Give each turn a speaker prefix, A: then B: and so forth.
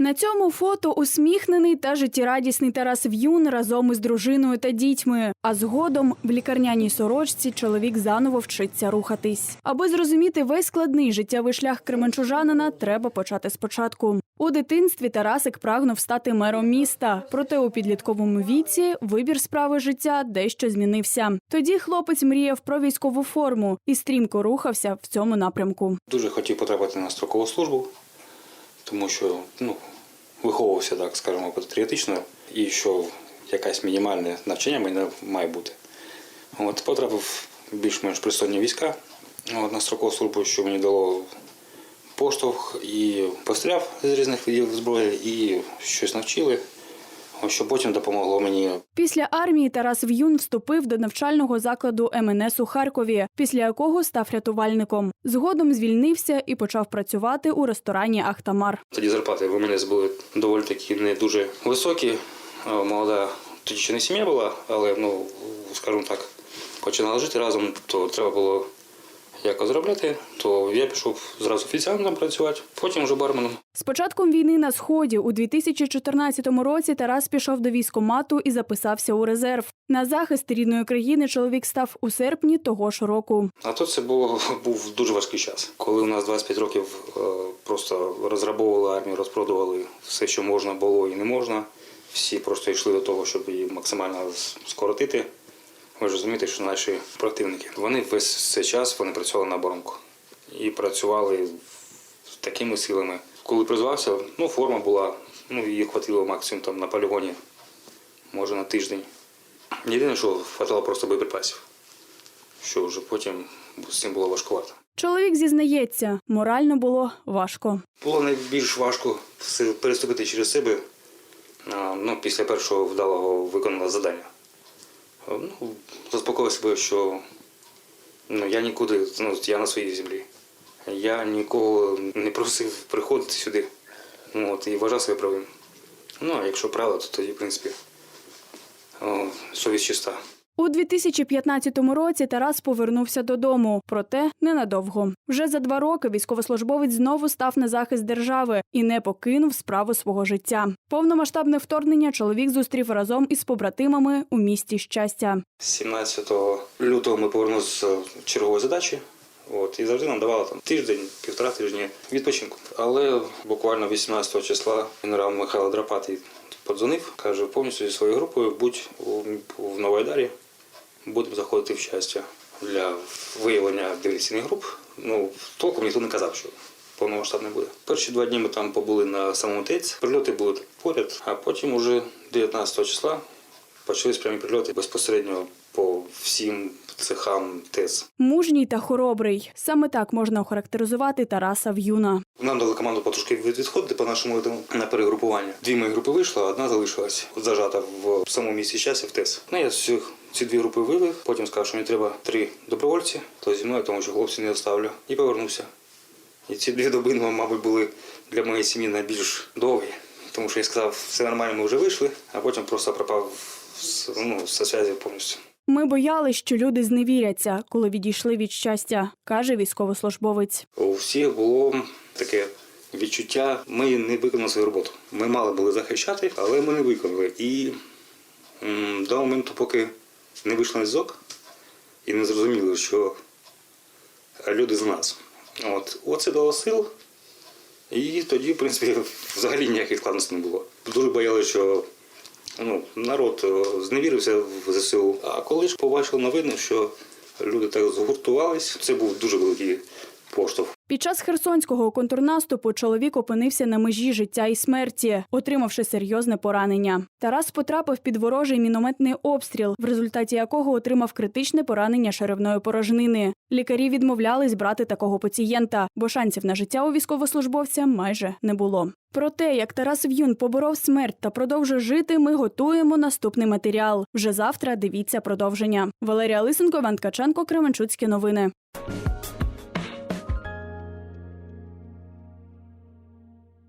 A: На цьому фото усміхнений та життєрадісний Тарас В'юн разом із дружиною та дітьми. А згодом в лікарняній сорочці чоловік заново вчиться рухатись. Аби зрозуміти весь складний життєвий шлях кременчужанина, треба почати спочатку. У дитинстві Тарасик прагнув стати мером міста. Проте у підлітковому віці вибір справи життя дещо змінився. Тоді хлопець мріяв про військову форму і стрімко рухався в цьому напрямку.
B: Дуже хотів потрапити на строкову службу, тому що ну, виховувався, так скажімо, патріотично, і що якесь мінімальне навчання мене має бути. От, потрапив більш-менш пристойні війська от, на строкову службу, що мені дало поштовх і постріляв з різних видів зброї, і щось навчили, що потім допомогло мені
A: Після армії Тарас В'юн вступив до навчального закладу МНС у Харкові, після якого став рятувальником. Згодом звільнився і почав працювати у ресторані Ахтамар.
B: Тоді зарплати в мене були доволі такі не дуже високі. Е, Молода тоді ще не сім'я була, але ну, скажімо так, починали жити разом, то треба було якось заробляти. То я пішов зразу офіціантом працювати, потім вже барменом.
A: З початком війни на сході у 2014 році Тарас пішов до військомату і записався у резерв. На захист рідної країни чоловік став у серпні того ж року.
B: А то це було, був дуже важкий час. Коли у нас 25 років е, просто розграбовували армію, розпродували все, що можна було і не можна. Всі просто йшли до того, щоб її максимально скоротити. Ви ж розумієте, що наші противники вони весь цей час вони працювали на оборонку і працювали з такими силами. Коли призвався, ну форма була, ну її хватило максимум там на полігоні, може на тиждень. Єдине, що хватало просто боєприпасів, що вже потім з цим було важкувато.
A: Чоловік зізнається, морально було важко.
B: Було найбільш важко переступити через себе ну, після першого вдалого виконаного завдання. А, Ну, заспокоїв себе, що ну, я нікуди, ну, я на своїй землі. Я нікого не просив приходити сюди. Ну, от, і вважав себе правим. Ну, а якщо правда, то тоді, в принципі, о, совість чиста.
A: У 2015 році Тарас повернувся додому, проте ненадовго. Вже за два роки військовослужбовець знову став на захист держави і не покинув справу свого життя. Повномасштабне вторгнення чоловік зустрів разом із побратимами у місті щастя.
B: 17 лютого ми повернулися з чергової задачі. От, і завжди нам давали там тиждень, півтора тижні відпочинку. Але буквально 18 числа генерал Михайло Драпатий подзвонив, каже, повністю зі своєю групою будь у, в Новоайдарі, будемо заходити в щастя для виявлення диверсійних груп. Ну, толком ніхто не казав, що повномасштабне буде. Перші два дні ми там побули на самому ТЕЦ, прильоти були поряд, а потім уже 19 числа почались прямі прильоти безпосередньо по всім цехам ТЕЦ.
A: Мужній та хоробрий. Саме так можна охарактеризувати Тараса В'юна.
B: Нам дали команду потрошки від- відходити по нашому на перегрупування. Дві мої групи вийшло, а одна залишилась зажата в самому місці часі в ТЕС. Ну, я ці, ці дві групи вивів, потім сказав, що мені треба три добровольці, то зі мною, тому що хлопців не оставлю, і повернувся. І ці дві доби, ну, мабуть, були для моєї сім'ї найбільш довгі, тому що я сказав, все нормально, ми вже вийшли, а потім просто пропав з, ну, зі зв'язі повністю.
A: Ми боялись, що люди зневіряться, коли відійшли від щастя, каже військовослужбовець.
B: У всіх було таке відчуття, ми не виконали свою роботу. Ми мали були захищати, але ми не виконали. І до моменту, поки не вийшли на зв'язок і не зрозуміли, що люди з нас. От, оце дало сил. І тоді, в принципі, взагалі ніяких складностей не було. Дуже боялися, що ну, народ е, зневірився в ЗСУ. А коли ж побачили новини, що люди так згуртувались, це був дуже великий поштовх.
A: Під час херсонського контрнаступу чоловік опинився на межі життя і смерті, отримавши серйозне поранення. Тарас потрапив під ворожий мінометний обстріл, в результаті якого отримав критичне поранення черевної порожнини. Лікарі відмовлялись брати такого пацієнта, бо шансів на життя у військовослужбовця майже не було. Про те, як Тарас В'юн поборов смерть та продовжує жити, ми готуємо наступний матеріал. Вже завтра дивіться продовження. Валерія Лисенко, Іван Ткаченко, Кременчуцькі новини.